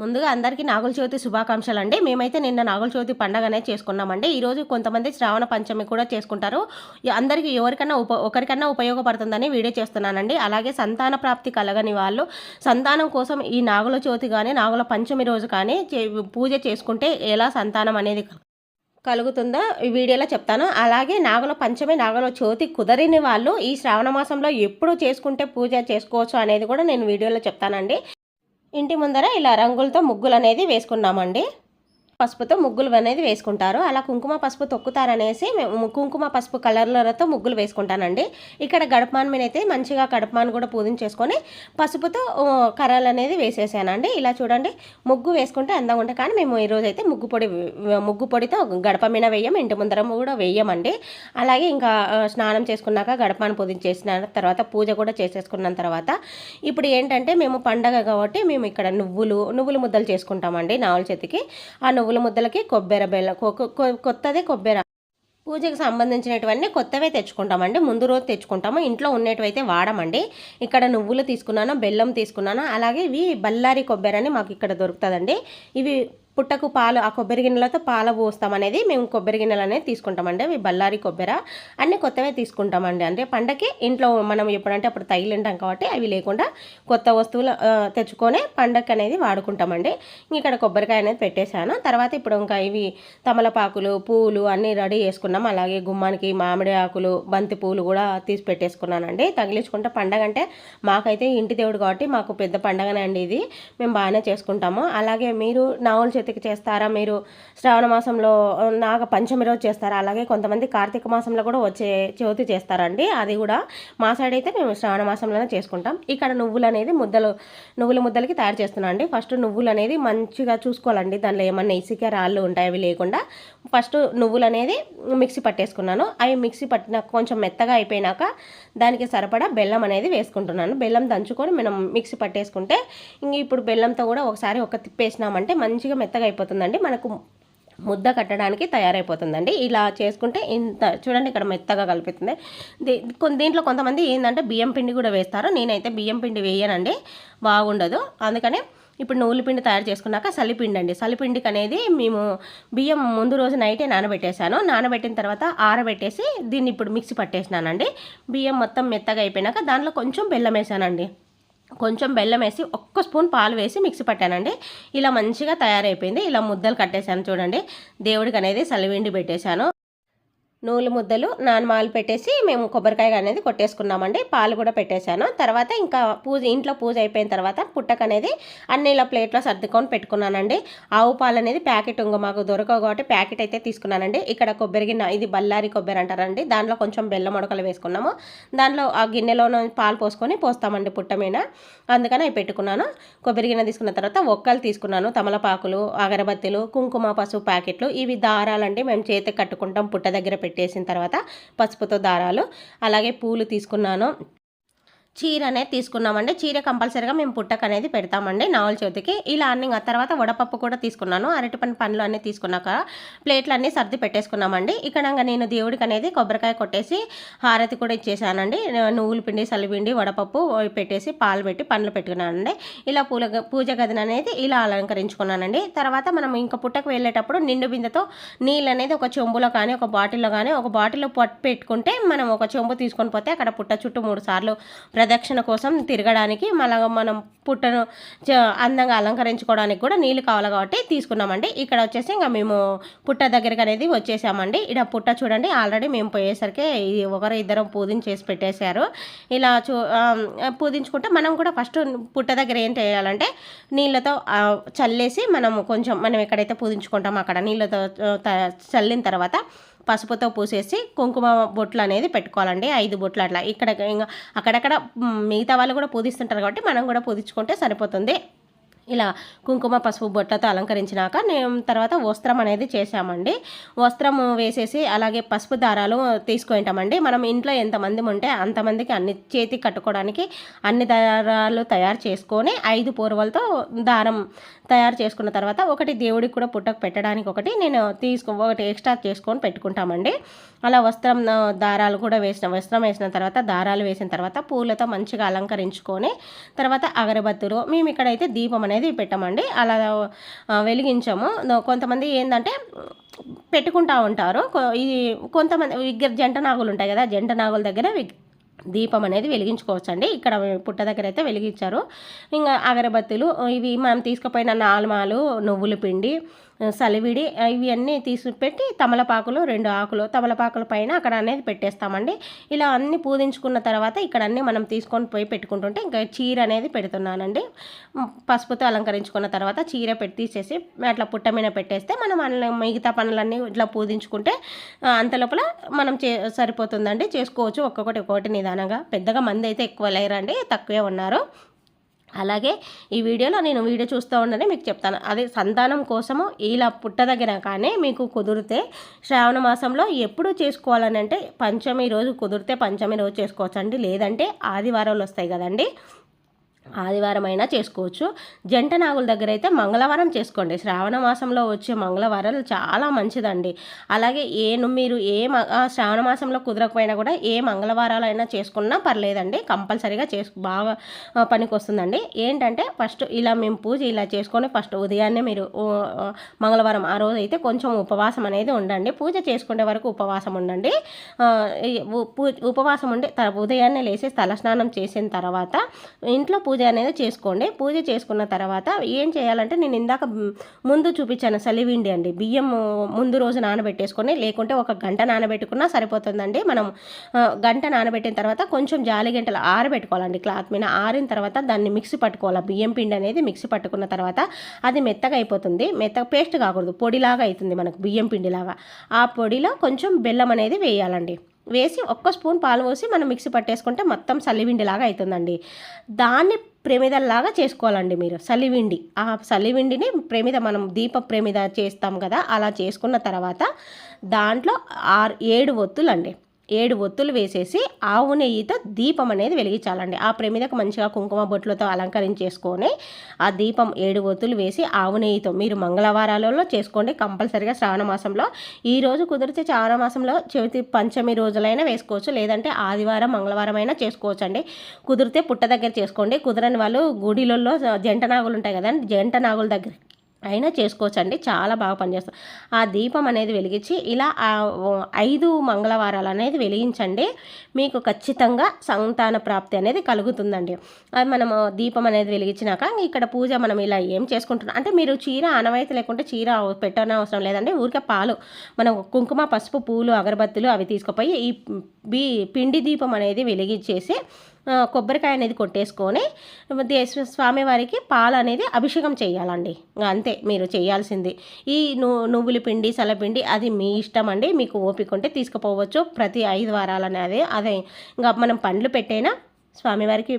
ముందుగా అందరికీ నాగుల చవితి శుభాకాంక్షలు అండి మేమైతే నిన్న నాగుల చవితి పండగనే చేసుకున్నామండి. ఈరోజు కొంతమంది శ్రావణ పంచమి కూడా చేసుకుంటారు. అందరికీ ఎవరికన్నా ఉప ఒకరికన్నా ఉపయోగపడుతుందని వీడియో చేస్తున్నానండి. అలాగే సంతాన ప్రాప్తి కలగని వాళ్ళు సంతానం కోసం ఈ నాగుల చవితి కానీ నాగుల పంచమి రోజు కానీ చే- పూజ చేసుకుంటే ఎలా సంతానం అనేది కలుగుతుందో ఈ వీడియోలో చెప్తాను. అలాగే నాగుల పంచమి నాగుల చవితి కుదరని వాళ్ళు ఈ శ్రావణ మాసంలో ఎప్పుడు చేసుకుంటే పూజ చేసుకోవచ్చు అనేది కూడా నేను వీడియోలో చెప్తానండి. ఇంటి ముందర ఇలా రంగులతో ముగ్గులు అనేది వేసుకున్నామండి. పసుపుతో ముగ్గులు అనేది వేసుకుంటారు. అలా కుంకుమ పసుపు తొక్కుతారనేసి మేము కుంకుమ పసుపు కలర్లతో ముగ్గులు వేసుకుంటానండి. ఇక్కడ గడపమాన్ మీద అయితే మంచిగా గడపమాన్ కూడా పూజించేసుకొని పసుపుతో కర్రలు అనేది వేసేసానండి. ఇలా చూడండి ముగ్గు వేసుకుంటే అందంగా ఉంటాయి కానీ మేము ఈరోజు అయితే ముగ్గు పొడి ముగ్గు పొడితో గడప మీద వేయం ఇంటి ముందర కూడా వేయమండి. అలాగే ఇంకా స్నానం చేసుకున్నాక గడపాన్ని పూజించేసిన తర్వాత పూజ కూడా చేసేసుకున్న తర్వాత ఇప్పుడు ఏంటంటే మేము పండగ కాబట్టి మేము ఇక్కడ నువ్వులు నువ్వులు ముద్దలు చేసుకుంటామండి నావల చేతికి. ఆ నువ్వుల ముద్దలకి కొబ్బరి బెల్లం కొ- కొ- కొత్తదే కొబ్బరి పూజకు సంబంధించినటువన్నీ కొత్తవే తెచ్చుకుంటామండి. ముందు రోజు తెచ్చుకుంటాము. ఇంట్లో ఉన్నటివైతే వాడమండి. ఇక్కడ నువ్వులు తీసుకున్నాను బెల్లం తీసుకున్నాను. అలాగే ఇవి బల్లారి కొబ్బరి అని మాకు ఇక్కడ దొరుకుతుందండి. ఇవి పుట్టకు పాలు ఆ కొబ్బరి గిన్నెలతో పాలు పోస్తాం అనేది మేము కొబ్బరి గిన్నెలు అనేది తీసుకుంటామండి. అవి బల్లారి కొబ్బరి అన్ని కొత్తవే తీసుకుంటామండి. అంటే పండకి ఇంట్లో మనం ఎప్పుడంటే అప్పుడు తగిలింటాం కాబట్టి అవి లేకుండా కొత్త వస్తువులు తెచ్చుకొని పండగకి అనేది వాడుకుంటామండి. ఇంక ఇక్కడ కొబ్బరికాయ అనేది పెట్టేశాను. తర్వాత ఇప్పుడు ఇంకా ఇవి తమలపాకులు పూలు అన్నీ రెడీ చేసుకున్నాం. అలాగే గుమ్మానికి మామిడి ఆకులు బంతి పూలు కూడా తీసి పెట్టేసుకున్నానండి. తగిలించుకుంటే పండగ అంటే మాకైతే ఇంటి దేవుడు కాబట్టి మాకు పెద్ద పండగనే అండి ఇది. మేము బాగానే చేసుకుంటాము. అలాగే మీరు నావుల చతుర్థికి చేస్తారా? మీరు శ్రావణ మాసంలో నాగ పంచమి రోజు చేస్తారా? అలాగే కొంతమంది కార్తీక మాసంలో కూడా వచ్చే చవితి చేస్తారండి. అది కూడా మా సైడ్ అయితే మేము శ్రావణ మాసంలోనే చేసుకుంటాం. ఇక్కడ నువ్వులు అనేది ముద్దలు నువ్వుల ముద్దలకి తయారు చేస్తున్నాను అండి. ఫస్ట్ నువ్వులు అనేది మంచిగా చూసుకోవాలండి. దానిలో ఏమన్నా ఇసుక రాళ్ళు ఉంటాయి? అవి లేకుండా ఫస్ట్ నువ్వులు అనేది మిక్సీ పట్టేసుకున్నాను. అవి మిక్సీ పట్టిన కొంచెం మెత్తగా అయిపోయినాక దానికి సరిపడా బెల్లం అనేది వేసుకుంటున్నాను. బెల్లం దంచుకొని మనం మిక్సీ పట్టేసుకుంటే ఇంక ఇప్పుడు బెల్లంతో కూడా ఒకసారి ఒక తిప్పేసినామంటే మంచిగా మెత్తగా అయిపోతుందండి మనకు ముద్ద కట్టడానికి తయారైపోతుందండి. ఇలా చేసుకుంటే ఇంత చూడండి ఇక్కడ మెత్తగా కలుపుతుంది. దీ దీంట్లో కొంతమంది ఏంటంటే బియ్యం పిండి కూడా వేస్తారు. నేనైతే బియ్యం పిండి వేయనండి. బాగుండదు. అందుకని ఇప్పుడు నువ్వుల పిండి తయారు చేసుకున్నాక సలిపిండి అండి సలిపిండికి అనేది మేము బియ్యం ముందు రోజు నైటే నానబెట్టేశాను. నానబెట్టిన తర్వాత ఆరబెట్టేసి దీన్ని ఇప్పుడు మిక్సీ పట్టేసినానండి. బియ్యం మొత్తం మెత్తగా అయిపోయినాక దాంట్లో కొంచెం బెల్లం వేసానండి కొంచెం బెల్లం వేసి ఒక్క స్పూన్ పాలు వేసి మిక్సీ పట్టానండి. ఇలా మంచిగా తయారైపోయింది. ఇలా ముద్దలు కట్టేశాను చూడండి. దేవుడికి అనేది సలివిండి పెట్టేశాను. నూలు ముద్దలు నానమాలు పెట్టేసి మేము కొబ్బరికాయ అనేది కొట్టేసుకున్నామండి. పాలు కూడా పెట్టేశాను. తర్వాత ఇంకా పూజ ఇంట్లో పూజ అయిపోయిన తర్వాత పుట్టక అనేది అన్ని ఇలా ప్లేట్లో సర్దుకొని పెట్టుకున్నానండి. ఆవు పాలు అనేది ప్యాకెట్ ఇంకో మాకు దొరకవు కాబట్టి ప్యాకెట్ అయితే తీసుకున్నానండి. ఇక్కడ కొబ్బరి గిన్నె ఇది బల్లారి కొబ్బరి అంటారండి. దాంట్లో కొంచెం బెల్లం మొడకలు వేసుకున్నాము. దాంట్లో ఆ గిన్నెలోనే పాలు పోసుకొని పోస్తామండి పుట్ట మీద. అందుకని అవి పెట్టుకున్నాను. కొబ్బరి గిన్నె తీసుకున్న తర్వాత ఒక్కలు తీసుకున్నాను. తమలపాకులు అగరబత్తిలు కుంకుమ పసుపు ప్యాకెట్లు. ఇవి దారాలండి. మేము చేతికి కట్టుకుంటాం పుట్ట దగ్గర పెట్టేసిన తర్వాత పసుపుతో దారాలు. అలాగే పూలు తీసుకున్నాను. చీర అనేది తీసుకున్నామండి. చీర కంపల్సరీగా మేము పుట్టక అనేది పెడతామండి. నావల్ చేతికి. ఇలా అన్ని ఆ తర్వాత వడపప్పు కూడా తీసుకున్నాను. అరటిపండు పండ్లు అన్నీ తీసుకున్నాక ప్లేట్లు అన్నీ సర్ది పెట్టేసుకున్నామండి. ఇక్కడ నేను దేవుడికి అనేది కొబ్బరికాయ కొట్టేసి హారతి కూడా ఇచ్చేసానండి. నువ్వుల పిండి సలిపిండి వడపప్పు పెట్టేసి పాలు పెట్టి పండ్లు పెట్టుకున్నానండి. ఇలా పూల గ- పూజ గదిని అనేది ఇలా అలంకరించుకున్నానండి. తర్వాత మనం ఇంకా పుట్టకు వెళ్ళేటప్పుడు నిండు బిందెతో నీళ్ళు అనేది ఒక చెంబులో కానీ ఒక బాటిల్లో కానీ ఒక బాటిల్లో పట్టు పెట్టుకుంటే మనం ఒక చెంబు తీసుకొని పోతే అక్కడ పుట్ట చుట్టూ మూడు సార్లు ప్రదక్షిణ కోసం తిరగడానికి మనం మనం పుట్టను చ- అందంగా అలంకరించుకోవడానికి కూడా నీళ్ళు కావాలి కాబట్టి తీసుకున్నామండి. ఇక్కడ వచ్చేసి ఇంకా మేము పుట్ట దగ్గరికి అనేది వచ్చేసామండి. ఇక్కడ పుట్ట చూడండి ఆల్రెడీ మేము పోయేసరికి ఒకరు ఇద్దరం పూజించేసి పెట్టేశారు. ఇలా చూ పూజించుకుంటే మనం కూడా ఫస్ట్ పుట్ట దగ్గర ఏం చేయాలంటే నీళ్ళతో చల్లేసి మనం కొంచెం మనం ఎక్కడైతే పూజించుకుంటామో అక్కడ నీళ్ళతో చల్లిన తర్వాత పసుపుతో పూసేసి కుంకుమ బొట్లు అనేది పెట్టుకోవాలండి. ఐదు బొట్లు అట్లా. ఇక్కడ ఇంకా అక్కడక్కడ మిగతా వాళ్ళు కూడా పూజిస్తుంటారు కాబట్టి మనం కూడా పూజించుకుంటే సరిపోతుంది. ఇలా కుంకుమ పసుపు బొట్టతో అలంకరించినాక నేను తర్వాత వస్త్రం అనేది చేసామండి వస్త్రం వేసేసి అలాగే పసుపు దారాలు తీసుకుంటామండి. మనం ఇంట్లో ఎంతమంది ఉంటే అంతమందికి అన్ని చేతికి కట్టుకోవడానికి అన్ని దారాలు తయారు చేసుకొని ఐదు పూర్వలతో దారం తయారు చేసుకున్న తర్వాత ఒకటి దేవుడికి కూడా పుట్టకు పెట్టడానికి ఒకటి నేను తీసుకు ఒకటి ఎక్స్ట్రా చేసుకొని పెట్టుకుంటామండి. అలా వస్త్రం దారాలు కూడా వేసిన వస్త్రం వేసిన తర్వాత దారాలు వేసిన తర్వాత పూలతో మంచిగా అలంకరించుకొని తర్వాత అగరబత్తులు మేము ఇక్కడైతే దీపం అనేది పెట్టమండి. అలా వెలిగించాము. కొంతమంది ఏంటంటే పెట్టుకుంటా ఉంటారు. కొ- ఇది కొంతమంది విగ్గర జంట నాగులు ఉంటాయి కదా జంట నాగుల దగ్గర దీపం అనేది వెలిగించుకోవచ్చండి. ఇక్కడ పుట్ట దగ్గర అయితే వెలిగించారు. ఇంకా అగరబత్తులు ఇవి మనం తీసుకుపోయిన నాలుమాలు నువ్వుల పిండి సలివిడి ఇవన్నీ తీసి పెట్టి తమలపాకులు రెండు ఆకులు తమలపాకుల పైన అక్కడ అనేది పెట్టేస్తామండి. ఇలా అన్ని పూజించుకున్న తర్వాత ఇక్కడ అన్నీ మనం తీసుకొని పోయి పెట్టుకుంటుంటే ఇంకా చీర అనేది పెడుతున్నానండి. పసుపుతో అలంకరించుకున్న తర్వాత చీర పెట్టి తీసేసి అట్లా పుట్ట మీద పెట్టేస్తే మనం అన్ని మిగతా పనులన్నీ ఇట్లా పూజించుకుంటే అంత లోపల మనం చే సరిపోతుందండి. చేసుకోవచ్చు ఒక్కొక్కటి ఒక్కొక్కటి నిదానంగా. పెద్దగా మంది అయితే ఎక్కువ లేరండి తక్కువే ఉన్నారు. అలాగే ఈ వీడియోలో నేను వీడియో చూస్తూ ఉండని మీకు చెప్తాను. అదే సంతానం కోసము ఇలా పుట్టదగిన కానీ మీకు కుదిరితే శ్రావణ మాసంలో ఎప్పుడు చేసుకోవాలని అంటే పంచమి రోజు కుదిరితే పంచమి రోజు చేసుకోవచ్చండి. లేదంటే ఆదివారాలు వస్తాయి కదండి. ఆదివారం అయినా చేసుకోవచ్చు. జంట నాగుల దగ్గర అయితే మంగళవారం చేసుకోండి. శ్రావణ మాసంలో వచ్చే మంగళవారాలు చాలా మంచిదండి. అలాగే ఏ మీరు ఏ శ్రావణ మాసంలో కుదరకపోయినా కూడా ఏ మంగళవారాలు అయినా చేసుకున్నా పర్లేదండి. కంపల్సరీగా చేసు బాగా పనికి వస్తుందండి ఏంటంటే ఫస్ట్ ఇలా మేము పూజ ఇలా చేసుకొని ఫస్ట్ ఉదయాన్నే మీరు మంగళవారం ఆ రోజు అయితే కొంచెం ఉపవాసం అనేది ఉండండి. పూజ చేసుకునే వరకు ఉపవాసం ఉండండి. ఉపవాసం ఉండి ఉదయాన్నే లేచి తలస్నానం చేసిన తర్వాత ఇంట్లో పూజ పూజ అనేది చేసుకోండి. పూజ చేసుకున్న తర్వాత ఏం చేయాలంటే నేను ఇందాక ముందు చూపించాను సలివిండి అండి. బియ్యం ముందు రోజు నానబెట్టేసుకొని లేకుంటే ఒక గంట నానబెట్టుకున్నా సరిపోతుందండి. మనం గంట నానబెట్టిన తర్వాత కొంచెం జాలి గంటలు ఆరబెట్టుకోవాలండి క్లాత్ మీద. ఆరిన తర్వాత దాన్ని మిక్సీ పట్టుకోవాలి? బియ్యం పిండి అనేది మిక్సీ పట్టుకున్న తర్వాత అది మెత్తగా అయిపోతుంది. మెత్తగా పేస్ట్ కాకూడదు. పొడిలాగా అవుతుంది మనకు బియ్యం పిండిలాగా. ఆ పొడిలో కొంచెం బెల్లం అనేది వేయాలండి. వేసి ఒక్క స్పూన్ పాలు పోసి మనం మిక్సీ పట్టేసుకుంటే మొత్తం సల్లివిండిలాగా అవుతుందండి దాన్ని ప్రమిదల్లాగా చేసుకోవాలండి మీరు సలివిండి ఆ సలివిండిని ప్రమిద మనం దీప ప్రమిద చేస్తాం కదా అలా చేసుకున్న తర్వాత దాంట్లో ఆరు ఏడు ఒత్తులండి. ఏడు ఒత్తులు వేసేసి ఆవు నెయ్యితో దీపం అనేది వెలిగించాలండి. ఆ ప్రమిదకు మంచిగా కుంకుమ బొట్లతో అలంకరించేసుకొని ఆ దీపం ఏడు ఒత్తులు వేసి ఆవు నెయ్యితో మీరు మంగళవారాలలో చేసుకోండి. కంపల్సరిగా శ్రావణ మాసంలో ఈ రోజు కుదిరితే శ్రావణ మాసంలో చవితి పంచమి రోజులైనా వేసుకోవచ్చు. లేదంటే ఆదివారం మంగళవారం అయినా చేసుకోవచ్చు అండి కుదిరితే పుట్ట దగ్గర చేసుకోండి. కుదరని వాళ్ళు గుడిలలో జంట నాగులు ఉంటాయి కదండి. జంట నాగుల దగ్గర అయినా చేసుకోవచ్చండి. చాలా బాగా పనిచేస్తుంది ఆ దీపం అనేది వెలిగించి ఇలా ఐదు మంగళవారాలు అనేది వెలిగించండి. మీకు ఖచ్చితంగా సంతాన ప్రాప్తి అనేది కలుగుతుందండి. అది మనము దీపం అనేది వెలిగించినాక ఇక్కడ పూజ మనం ఇలా ఏం చేసుకుంటున్నాం అంటే మీరు చీర ఆనవాయితీ లేకుంటే చీర పెట్టనే అవసరం లేదండి. ఊరికే పాలు మనం కుంకుమ పసుపు పూలు అగరబత్తులు అవి తీసుకుపోయి ఈ బీ పిండి దీపం అనేది వెలిగించేసి కొబ్బరికాయ అనేది కొట్టేసుకొని స్వామివారికి పాలు అనేది అభిషేకం చేయాలండి. అంతే మీరు చేయాల్సింది. ఈ నువ్వుల పిండి సలపిండి అది మీ ఇష్టం అండి. మీకు ఓపిక ఉంటే తీసుకుపోవచ్చు. ప్రతి ఐదు వారాలు అనేది అదే. ఇంకా మనం పండ్లు పెట్టైనా స్వామివారికి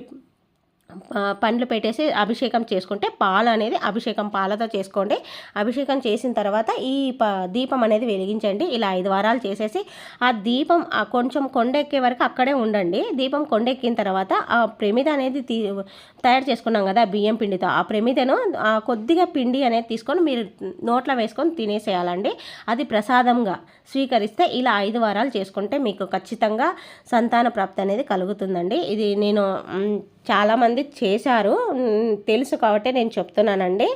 పండ్లు పెట్టేసి అభిషేకం చేసుకుంటే పాలు అనేది అభిషేకం పాలతో చేసుకోండి. అభిషేకం చేసిన తర్వాత ఈ ప దీపం అనేది వెలిగించండి. ఇలా ఐదు వారాలు చేసేసి ఆ దీపం ఆ కొంచెం కొండెక్కే వరకు అక్కడే ఉండండి. దీపం కొండెక్కిన తర్వాత ఆ ప్రమిద అనేది తీ తయారు చేసుకున్నాం కదా బియ్యం పిండితో. ఆ ప్రమిదను ఆ కొద్దిగా పిండి అనేది తీసుకొని మీరు నోట్లో వేసుకొని తినేసేయాలండి. అది ప్రసాదంగా స్వీకరిస్తే ఇలా ఐదు వారాలు చేసుకుంటే మీకు ఖచ్చితంగా సంతాన ప్రాప్తి అనేది కలుగుతుందండి. ఇది నేను చాలామంది చేశారు. తెలుసు కాబట్టి నేను చెప్తున్నానండి.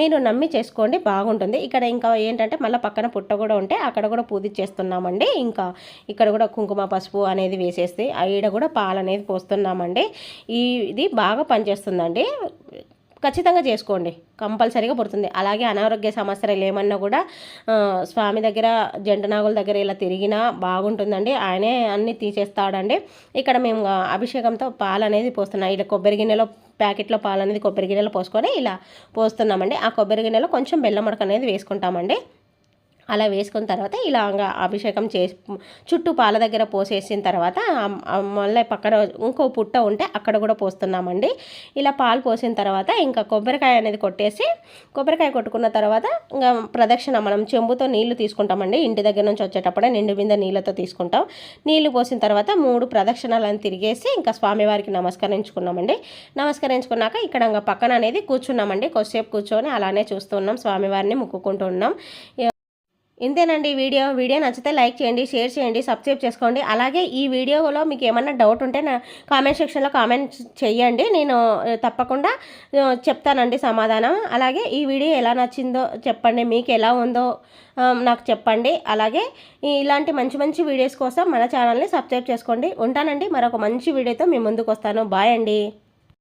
మీరు నమ్మి చేసుకోండి బాగుంటుంది. ఇక్కడ ఇంకా ఏంటంటే మళ్ళీ పక్కన పుట్ట కూడా ఉంటే అక్కడ కూడా పూజ చేస్తున్నామండి. ఇంకా ఇక్కడ కూడా కుంకుమ పసుపు అనేది వేసేసి ఈడ కూడా పాలు అనేది పోస్తున్నామండి. ఈ ఇది బాగా పనిచేస్తుందండి. ఖచ్చితంగా చేసుకోండి. కంపల్సరీగా పుడుతుంది. అలాగే అనారోగ్య సమస్యలు ఏమన్నా కూడా స్వామి దగ్గర జంటనాగుల దగ్గర ఇలా తిరిగినా బాగుంటుందండి. ఆయనే అన్నీ తీసేస్తాడండి. ఇక్కడ మేము అభిషేకంతో పాలు అనేది పోస్తున్నాం. ఇలా కొబ్బరి గిన్నెలో ప్యాకెట్లో పాలు అనేది కొబ్బరి గిన్నెలో పోసుకొని ఇలా పోస్తున్నామండి. ఆ కొబ్బరి గిన్నెలో కొంచెం బెల్లం అనేది వేసుకుంటామండి. అలా వేసుకున్న తర్వాత ఇలాగా అభిషేకం చేసి చుట్టూ పాల దగ్గర పోసేసిన తర్వాత మళ్ళీ పక్కన ఇంకో పుట్ట ఉంటే అక్కడ కూడా పోస్తున్నామండి. ఇలా పాలు పోసిన తర్వాత ఇంకా కొబ్బరికాయ అనేది కొట్టేసి కొబ్బరికాయ కొట్టుకున్న తర్వాత ఇంకా ప్రదక్షిణ మనం చెంబుతో నీళ్ళు తీసుకుంటామండి. ఇంటి దగ్గర నుంచి వచ్చేటప్పుడే నిండు బిందె నీళ్ళతో తీసుకుంటాం. నీళ్ళు పోసిన తర్వాత మూడు ప్రదక్షిణాలను తిరిగేసి ఇంకా స్వామివారికి నమస్కరించుకున్నామండి. నమస్కరించుకున్నాక ఇక్కడ ఇంకా పక్కన అనేది కూర్చున్నామండి. కొద్దిసేపు కూర్చొని అలానే చూస్తున్నాం స్వామివారిని ముక్కుకుంటూ ఉన్నాం. ఇంతేనండి వీడియో. వీడియో నచ్చితే లైక్ చేయండి షేర్ చేయండి సబ్స్క్రైబ్ చేసుకోండి. అలాగే ఈ వీడియోలో మీకు ఏమన్నా డౌట్ ఉంటే నా కామెంట్ సెక్షన్లో కామెంట్ చేయండి. నేను తప్పకుండా చెప్తానండి సమాధానం. అలాగే ఈ వీడియో ఎలా నచ్చిందో చెప్పండి. మీకు ఎలా ఉందో నాకు చెప్పండి. అలాగే ఇలాంటి మంచి మంచి వీడియోస్ కోసం మన ఛానల్ని సబ్స్క్రైబ్ చేసుకోండి. ఉంటానండి. మరొక మంచి వీడియోతో మీ ముందుకు వస్తాను. బాయ్ అండి.